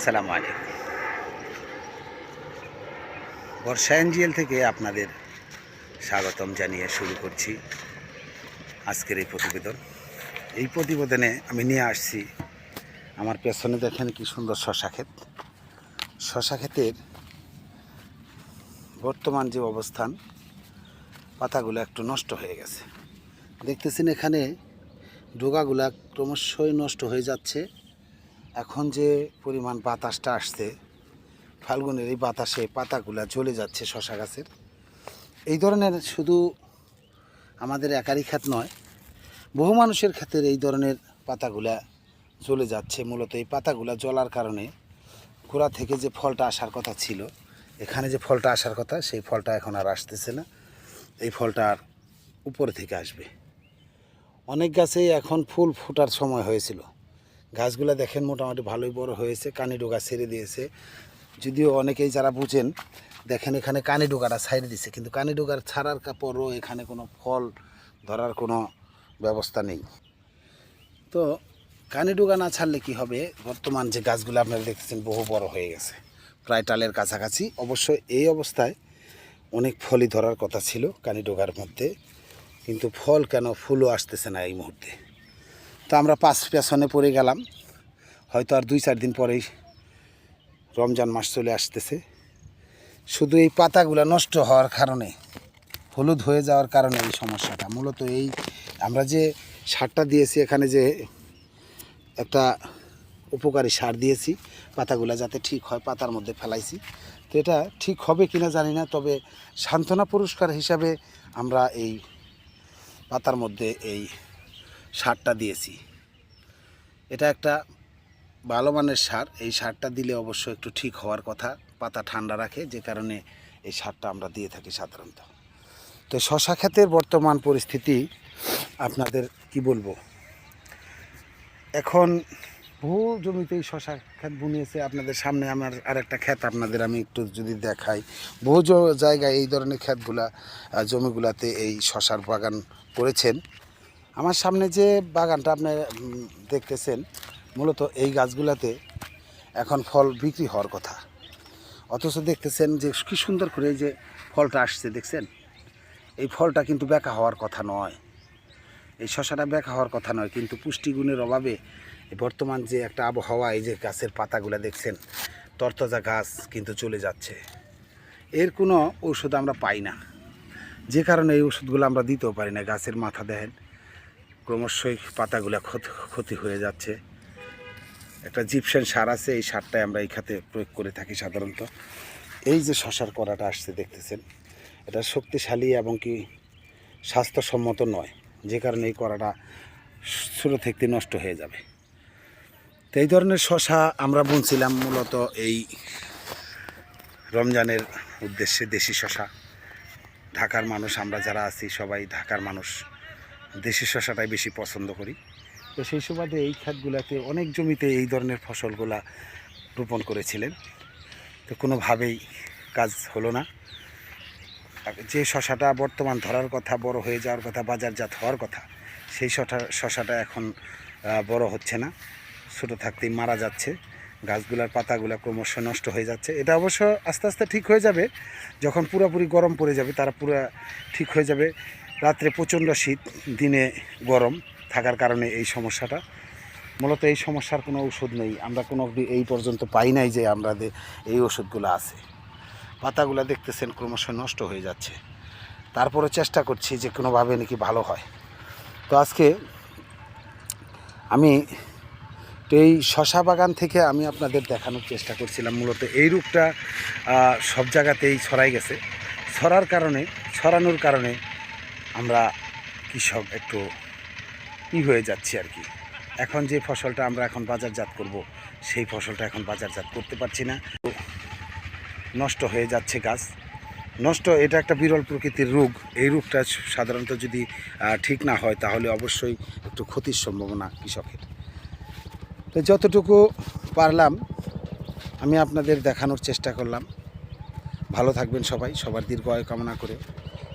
আসসালামু আলাইকুম। বর্ষা এনজিএল থেকে আপনাদের স্বাগতম জানিয়ে শুরু করছি আজকের এই প্রতিবেদন। এই প্রতিবেদনে আমি নিয়ে আসছি আমার পেছনে দেখেন কি সুন্দর শশা ক্ষেত। শশা ক্ষেতের বর্তমান যে অবস্থান, পাতাগুলো একটু নষ্ট হয়ে গেছে। দেখতেছেন এখানে ডোগাগুলা ক্রমশই নষ্ট হয়ে যাচ্ছে। এখন যে পরিমাণ বাতাসটা আসছে, ফাল্গুনের এই বাতাসে পাতাগুলা জ্বলে যাচ্ছে শশা গাছের। এই ধরনের শুধু আমাদের একারই ক্ষেত নয়, বহু মানুষের ক্ষেত্রে এই ধরনের পাতাগুলা জ্বলে যাচ্ছে। মূলত এই পাতাগুলা জ্বলার কারণে গোড়া থেকে যে ফলটা আসার কথা ছিল, এখানে যে ফলটা আসার কথা, সেই ফলটা এখন আর আসতেছে না। এই ফলটা আর উপরে থেকে আসবে। অনেক গাছেই এখন ফুল ফোটার সময় হয়েছিল। গাছগুলো দেখেন মোটামুটি ভালোই বড় হয়েছে, কানি ডোকা ছেড়ে দিয়েছে। যদিও অনেকেই যারা বুঝেন, দেখেন এখানে কানি ডোকাটা ছাড়ে দিছে, কিন্তু কানি ডোগার ছাড়ার পরও এখানে কোনো ফল ধরার কোনো ব্যবস্থা নেই। তো কানি ডোগা না ছাড়লে কি হবে? বর্তমান যে গাছগুলো আপনারা দেখতেছেন বহু বড় হয়ে গেছে, প্রায় টালের কাছাকাছি। অবশ্য এই অবস্থায় অনেক ফলই ধরার কথা ছিল কানি ডোগার মধ্যে, কিন্তু ফল কেন ফুলও আসতেছে না এই মুহূর্তে? তো আমরা পাঁচ পেছনে পড়ে গেলাম। হয়তো আর দুই চার দিন পরেই রমজান মাস চলে আসতেছে। শুধু এই পাতাগুলো নষ্ট হওয়ার কারণে, হলুদ হয়ে যাওয়ার কারণে এই সমস্যাটা। মূলত এই আমরা যে সারটা দিয়েছি, এখানে যে একটা উপকারী সার দিয়েছি, পাতাগুলো যাতে ঠিক হয়, পাতার মধ্যে ফেলাইছি। তো এটা ঠিক হবে কিনা জানি না, তবে সান্ত্বনা পুরস্কার হিসাবে আমরা এই পাতার মধ্যে এই সারটা দিয়েছি। এটা একটা ভালো মানের সার। এই সারটা দিলে অবশ্য একটু ঠিক হওয়ার কথা। পাতা ঠান্ডা রাখে, যে কারণে এই সারটা আমরা দিয়ে থাকি সাধারণত। তো শশা ক্ষেতের বর্তমান পরিস্থিতি, আপনাদের কি বলব? এখন বহু জমিতেই শশা ক্ষেত বুনিয়েছে। আপনাদের সামনে আমার আরেকটা ক্ষেত আপনাদের আমি একটু যদি দেখাই। বহু জায়গায় এই ধরনের ক্ষেতগুলা জমিগুলাতে এই শশার বাগান করেছেন। আমার সামনে যে বাগানটা আপনি দেখতেছেন, মূলত এই গাছগুলাতে এখন ফল বিক্রি হওয়ার কথা। অথচ দেখতেছেন যে কি সুন্দর করে এই যে ফলটা আসছে, দেখছেন? এই ফলটা কিন্তু বেঁকা হওয়ার কথা নয়। এই শশাটা বেঁকা হওয়ার কথা নয়, কিন্তু পুষ্টিগুণের অভাবে বর্তমান যে একটা আবহাওয়া, এই যে গাছের পাতাগুলো, দেখছেন? তরতাজা গাছ কিন্তু চলে যাচ্ছে। এর কোনো ঔষধ আমরা পাই না। যে কারণে এই ওষুধগুলো আমরা দিতেও পারি না। গাছের মাথা দেখেন ক্রমশই পাতাগুলো ক্ষত- হয়ে যাচ্ছে। একটা জিপসেন সার আছে, এই সারটাই আমরা এই খাতে প্রয়োগ করে থাকি সাধারণত। এই যে শশার করাটা আসছে, দেখতেছেন? এটা শক্তিশালী এবং কি স্বাস্থ্যসম্মত নয়। যে কারণে এই করাটা ছোটো থেকে নষ্ট হয়ে যাবে। তো এই ধরনের শশা আমরা বুনছিলাম মূলত এই রমজানের উদ্দেশ্যে দেশি শশা। ঢাকার মানুষ, আমরা যারা আছি, সবাই ঢাকার মানুষ। দেশি শশাটাই বেশি পছন্দ করি। তো সেই সুবাদে এই খাতগুলোতে অনেক জমিতে এই ধরনের ফসলগুলা রোপণ করেছিলেন। তো কোনোভাবেই কাজ হলো না। যে শশাটা বর্তমান ধরার কথা, বড় হয়ে যাওয়ার কথা, বাজারজাত হওয়ার কথা, সেই শশা শশাটা এখন বড় হচ্ছে না। ছোটো থাকতেই মারা যাচ্ছে। গাছগুলার পাতাগুলো ক্রমশ নষ্ট হয়ে যাচ্ছে। এটা অবশ্য আস্তে আস্তে ঠিক হয়ে যাবে। যখন পুরোপুরি গরম পড়ে যাবে, তারা পুরো ঠিক হয়ে যাবে। রাত্রে প্রচণ্ড শীত, দিনে গরম থাকার কারণে এই সমস্যাটা। মূলত এই সমস্যার কোনো ওষুধ নেই। আমরা কোনো এই পর্যন্ত পাই নাই যে আমাদের এই ওষুধগুলো আছে। পাতাগুলো দেখতেছেন ক্রমশ নষ্ট হয়ে যাচ্ছে। তারপরে চেষ্টা করছি যে কোনোভাবে নাকি ভালো হয়। তো আজকে আমি তো এই শশা বাগান থেকে আমি আপনাদের দেখানোর চেষ্টা করছিলাম। মূলত এই রূপটা সব জায়গাতেই ছড়াই গেছে। ছড়ার কারণে, ছড়ানোর কারণে আমরা কৃষক একটু ই হয়ে যাচ্ছি আর কি। এখন যে ফসলটা আমরা এখন বাজারজাত করব, সেই ফসলটা এখন বাজারজাত করতে পারছি না। নষ্ট হয়ে যাচ্ছে গাছ। নষ্ট, এটা একটা বিরল প্রকৃতির রোগ। এই রোগটা সাধারণত যদি ঠিক না হয়, তাহলে অবশ্যই একটু ক্ষতির সম্ভাবনা কৃষকের। তো যতটুকু পারলাম, আমি আপনাদের দেখানোর চেষ্টা করলাম। ভালো থাকবেন সবাই, সবার দীর্ঘ আয়ু কামনা করে।